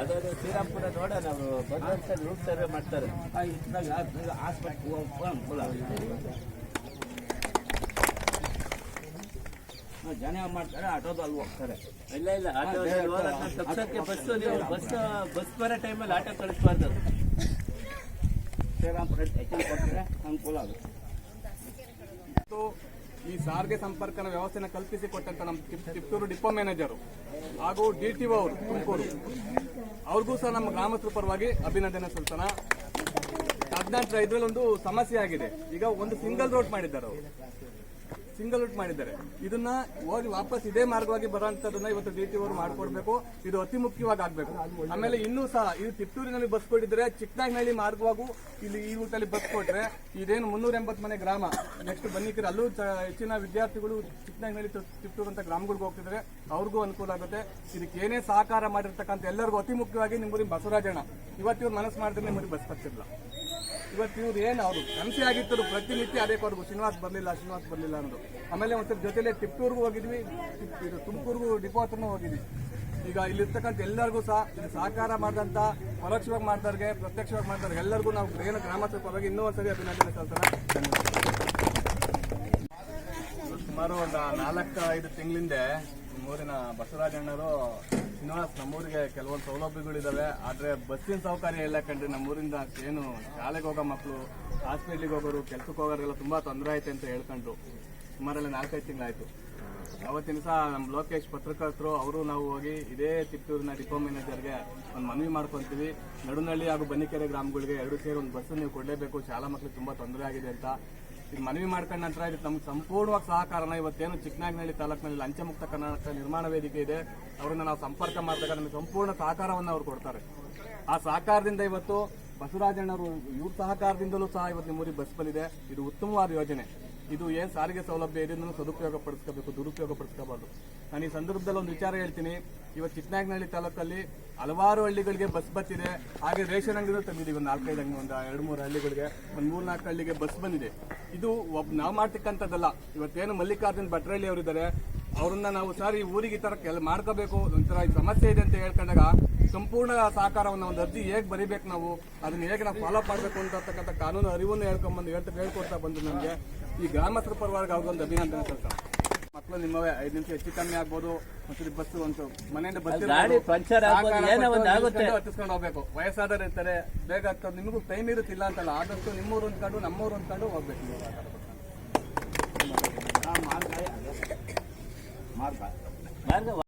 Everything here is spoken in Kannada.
ಅದಾದ್ರೆ ಶ್ರೀರಾಮ್ಪುರ ನೋಡ ಅವರು. ಭಗವಂತ ರೂಟ್ ಸರ್ವೆ ಮಾಡ್ತಾರೆ. ಆ ಇದ್ದಾಗ ಹಾಸ್ಪಿಟ್ಲ್ ಹೋಗಕ್ಕೆ ಅನುಕೂಲ. ಆಗುತ್ತೆ ಜನ ಮಾಡ್ತಾರೆ ಆಟೋದಲ್ಲಿ ಹೋಗ್ತಾರೆ. ಇಲ್ಲ ಇಲ್ಲ ಆಟೋ ತಪ್ಸಕ್ಕೆ ಬಸ್ ನೀವು ಬಸ್ ಬಸ್ ಬರೋ ಟೈಮಲ್ಲಿ ಆಟೋ ಕಳಿಸ್ಬಾರ್ದು. ಶ್ರೀರಾಮ್ಪುರ ಕೊಟ್ಟರೆ ಅನುಕೂಲ ಆಗುತ್ತೆ. ಈ ಸಾರಿಗೆ ಸಂಪರ್ಕನ ವ್ಯವಸ್ಥೆನ ಕಲ್ಪಿಸಿ ಕೊಟ್ಟಂತ ನಮ್ಮ ತಿಪ್ತೂರು ಡಿಪೋ ಮ್ಯಾನೇಜರು ಹಾಗೂ ಡಿ ಟಿ ಅವರು ತುಮಕೂರು. ಅವ್ರಿಗೂ ಸಹ ನಮ್ಮ ಗ್ರಾಮಸ್ಥರ ಪರವಾಗಿ ಅಭಿನಂದನೆ ಸಲ್ತಾನ. ಹದಿನೆಂಟರ ಇದ್ರಲ್ಲಿ ಒಂದು ಸಮಸ್ಯೆ ಆಗಿದೆ. ಈಗ ಒಂದು ಸಿಂಗಲ್ ರೋಡ್ ಮಾಡಿದ್ದಾರೆ ಅವರು. ಸಿಂಗಲ್ ಔಟ್ ಮಾಡಿದ್ದಾರೆ. ಇದನ್ನ ಹೋಗಿ ವಾಪಸ್ ಇದೇ ಮಾರ್ಗವಾಗಿ ಬರುವಂತದನ್ನ ಇವತ್ತು ಡಿ ಟಿ ಅವರು ಮಾಡ್ಕೊಡ್ಬೇಕು. ಇದು ಅತಿ ಮುಖ್ಯವಾಗಿ ಆಗ್ಬೇಕು. ಆಮೇಲೆ ಇನ್ನೂ ಸಹ, ಇದು ತಿಪ್ಟೂರಿನಲ್ಲಿ ಬಸ್ ಕೊಟ್ಟಿದ್ರೆ ಚಿಕ್ಕನಾಗಿನಹಳ್ಳಿ ಮಾರ್ಗವಾಗೂ ಇಲ್ಲಿ ಈ ರೂಟಲ್ಲಿ ಬಸ್ ಕೊಟ್ರೆ ಇದೇನು ಮುನ್ನೂರ ಎಂಬತ್ತು ಮನೆ ಗ್ರಾಮ. ನೆಕ್ಸ್ಟ್ ಬನ್ನಿಕರಿ ಅಲ್ಲೂ ಹೆಚ್ಚಿನ ವಿದ್ಯಾರ್ಥಿಗಳು ಚಿಕ್ಕನಾಗಿನಹಳ್ಳಿ ತಿಪ್ಟೂರು ಅಂತ ಗ್ರಾಮಗಳಿಗೆ ಹೋಗ್ತಿದ್ರೆ ಅವ್ರಿಗೂ ಅನುಕೂಲ ಆಗುತ್ತೆ. ಇದಕ್ಕೆ ಏನೇ ಸಹಕಾರ ಮಾಡಿರ್ತಕ್ಕಂಥ ಎಲ್ಲರಿಗೂ ಅತಿ ಮುಖ್ಯವಾಗಿ ನಿಮ್ಮೂರಿನ ಬಸವರಾಜಣ್ಣ. ಇವತ್ತಿವ್ರು ಮನಸ್ಸು ಮಾಡಿದ್ರೆ ನಿಮ್ಮೂರಿಗೆ ಬಸ್ ಬರ್ತಿಲ್ಲ ಇವತ್ತು ಇವ್ರು ಏನು ಅವರು ಕನಸೆ ಆಗಿತ್ತು ಪ್ರತಿನಿತ್ಯ ಅದೇ ಕೊಡ್ಬೋದು ಶ್ರೀನಿವಾಸ್ ಬರಲಿಲ್ಲ ಶ್ರೀನಿವಾಸ್ ಬರಲಿಲ್ಲ ಅನ್ನೋದು. ಆಮೇಲೆ ಒಂದ್ಸಲ ಜೊತೆಲೆ ಟಿಪ್ಪೂರ್ಗೂ ಹೋಗಿದ್ವಿ. ಇದು ತುಮಕೂರ್ಗೂ ಡಿಪೋ ಹತ್ರನೂ ಹೋಗಿದ್ವಿ. ಈಗ ಇಲ್ಲಿರ್ತಕ್ಕಂಥ ಎಲ್ಲರಿಗೂ ಸಹ ಇಲ್ಲಿ ಸಹಕಾರ ಮಾಡಿದಂಥ ಪರೋಕ್ಷವಾಗಿ ಮಾಡಿದವ್ರಿಗೆ, ಪ್ರತ್ಯಕ್ಷವಾಗಿ ಮಾಡಿದವ್ರಿಗೆ ಎಲ್ಲರಿಗೂ ನಾವು ಏನು ಗ್ರಾಮಸ್ಥರ ಪರವಾಗಿ ಇನ್ನೂ ಒಂದ್ಸರಿ ಅಭಿನಂದನೆ ಸಲ್ಲಿಸೋಣ. ಸುಮಾರು ಒಂದು ನಾಲ್ಕು ಐದು ತಿಂಗಳಿಂದ ನಮ್ಮೂರಿನ ಬಸವರಾಜಣ್ಣವರು ಶ್ರೀನಿವಾಸ್ ನಮ್ಮೂರಿಗೆ ಕೆಲವೊಂದು ಸೌಲಭ್ಯಗಳಿದಾವೆ. ಆದ್ರೆ ಬಸ್ಸಿನ ಸೌಕರ್ಯ ಇಲ್ಲ ಕಂಡ್ರೆ ನಮ್ಮೂರಿಂದ ಏನು ಶಾಲೆಗೆ ಹೋಗೋ ಮಕ್ಕಳು ಹಾಸ್ಪಿಟ್ಲಿಗೆ ಹೋಗೋರು ಕೆಲ್ಸಕ್ಕೆ ಹೋಗೋರೆಲ್ಲ ತುಂಬಾ ತೊಂದರೆ ಆಯ್ತು ಅಂತ ಹೇಳ್ಕೊಂಡ್ರು. ಸುಮಾರಲ್ಲಿ ನಾಲ್ಕೈದು ತಿಂಗಳಾಯ್ತು. ಅವತ್ತಿನ ಸಹ ನಮ್ಮ ಲೋಕೇಶ್ ಪತ್ರಕರ್ತರು, ಅವರು ನಾವು ಹೋಗಿ ಇದೇ ತಿಪ್ಪೂರಿನ ಡಿಪೋ ಮ್ಯಾನೇಜರ್ಗೆ ಒಂದು ಮನವಿ ಮಾಡ್ಕೊತೀವಿ. ನಡುನಳ್ಳಿ ಹಾಗೂ ಬನ್ನಿಕೆರೆ ಗ್ರಾಮಗಳಿಗೆ ಎರಡು ಸೇರಿ ಒಂದು ಬಸ್ ನೀವು ಕೊಡಲೇಬೇಕು. ಶಾಲಾ ಮಕ್ಕಳಿಗೆ ತುಂಬಾ ತೊಂದರೆ ಆಗಿದೆ ಅಂತ. ಇದು ಮನವಿ ಮಾಡ್ಕೊಂಡ ನಂತರ ಇದಕ್ಕೆ ನಮ್ಗೆ ಸಂಪೂರ್ಣವಾಗಿ ಸಹಕಾರನ ಇವತ್ತೇನು ಚಿಕ್ಕನಾಗಿನಹಳ್ಳಿ ತಾಲೂಕಿನಲ್ಲಿ ಲಂಚಮುಕ್ತ ಕರ್ನಾಟಕ ನಿರ್ಮಾಣ ವೇದಿಕೆ ಇದೆ. ಅವರನ್ನು ನಾವು ಸಂಪರ್ಕ ಮಾಡಿದಾಗ ನಮಗೆ ಸಂಪೂರ್ಣ ಸಹಕಾರವನ್ನು ಅವ್ರು ಕೊಡ್ತಾರೆ. ಆ ಸಹಕಾರದಿಂದ ಇವತ್ತು ಬಸವರಾಜಣ್ಣವರು, ಇವ್ರ ಸಹಕಾರದಿಂದಲೂ ಸಹ ಇವತ್ತು ನಿಮ್ಮೂರಿಗೆ ಬಸ್ ಬಂದಿದೆ. ಇದು ಉತ್ತಮವಾದ ಯೋಜನೆ. ಇದು ಏನ್ ಸಾರಿಗೆ ಸೌಲಭ್ಯ ಇದೆ ಇದನ್ನು ಸದುಪಯೋಗ ಪಡಿಸ್ಕೋಬೇಕು ದುರುಪಯೋಗ ಪಡಿಸ್ಕೋಬಾರ್ದು ನಾನು ಈ ಸಂದರ್ಭದಲ್ಲಿ ಒಂದು ವಿಚಾರ ಹೇಳ್ತೀನಿ. ಇವತ್ತು ಚಿಕ್ಕನಾಗನಹಳ್ಳಿ ತಾಲೂಕಲ್ಲಿ ಹಲವಾರು ಹಳ್ಳಿಗಳಿಗೆ ಬಸ್ ಬತ್ತಿದೆ ಹಾಗೆ ರೇಷನ್ ಅಂಗಡಿ ತಂದಿದ್ದೀವಿ. ಒಂದು ನಾಲ್ಕೈದು ಅಂಗಡಿ ಒಂದು ಎರಡು ಮೂರು ಹಳ್ಳಿಗಳಿಗೆ, ಒಂದು ಮೂರು ನಾಲ್ಕು ಹಳ್ಳಿಗೆ ಬಸ್ ಬಂದಿದೆ. ಇದು ಒಬ್ ನಾವು ಮಾಡ್ತಕ್ಕಂಥದ್ದಲ್ಲ. ಇವತ್ತೇನು ಮಲ್ಲಿಕಾರ್ಜುನ್ ಭಟ್ರಳ್ಳಿ ಅವರಿದ್ದಾರೆ ಅವ್ರನ್ನ ನಾವು ಸರ್ ಈ ಊರಿಗೆ ಈ ತರ ಕೆಲ ಮಾಡ್ಕೋಬೇಕು ಒಂಥರ ಈ ಸಮಸ್ಯೆ ಇದೆ ಅಂತ ಹೇಳ್ಕೊಂಡಾಗ ಸಂಪೂರ್ಣ ಸಹಕಾರವನ್ನು ಒಂದು ಅರ್ಜಿ ಹೇಗೆ ಬರಿಬೇಕು ನಾವು ಅದನ್ನ ಹೇಗೆ ನಾವು ಫಾಲೋ ಮಾಡಬೇಕು ಅಂತಕ್ಕಂಥ ಕಾನೂನು ಅರಿವನ್ನು ಹೇಳ್ಕೊಂಬಂದು ಹೇಳ್ತಾ ಹೇಳ್ಕೊಡ್ತಾ ಬಂದು ನಮಗೆ. ಈ ಗ್ರಾಮಸ್ಥರ ಪರವಾಗಿ ಅವ್ರಿಗೊಂದು ಅಭಿನಂದನೆ ಸಲ್ಲಿಸ ಮಕ್ಕಳು ನಿಮ್ಮವೇ ಐದು ನಿಮಿಷ ಹೆಚ್ಚು ಕಮ್ಮಿ ಆಗ್ಬೋದು. ಮತ್ತೆ ಬಸ್ ಒಂದು ಮನೆಯಿಂದ ಬಸ್ ಗಾಡಿ ಪಂಚರ್. ಹತ್ತಿಸ್ಕೊಂಡು ಹೋಗ್ಬೇಕು. ವಯಸ್ಸಾದವರು ಇರ್ತಾರೆ ಬೇಗ ನಿಮಗೂ ಟೈಮ್ ಇರುತ್ತಿಲ್ಲ ಅಂತಲ್ಲ ಆದಷ್ಟು ನಿಮ್ಮೂರು ಅಂದ್ಕೊಂಡು ನಮ್ಮೂರು ಅಂದ್ಕೊಂಡು ಹೋಗ್ಬೇಕು. Ben de.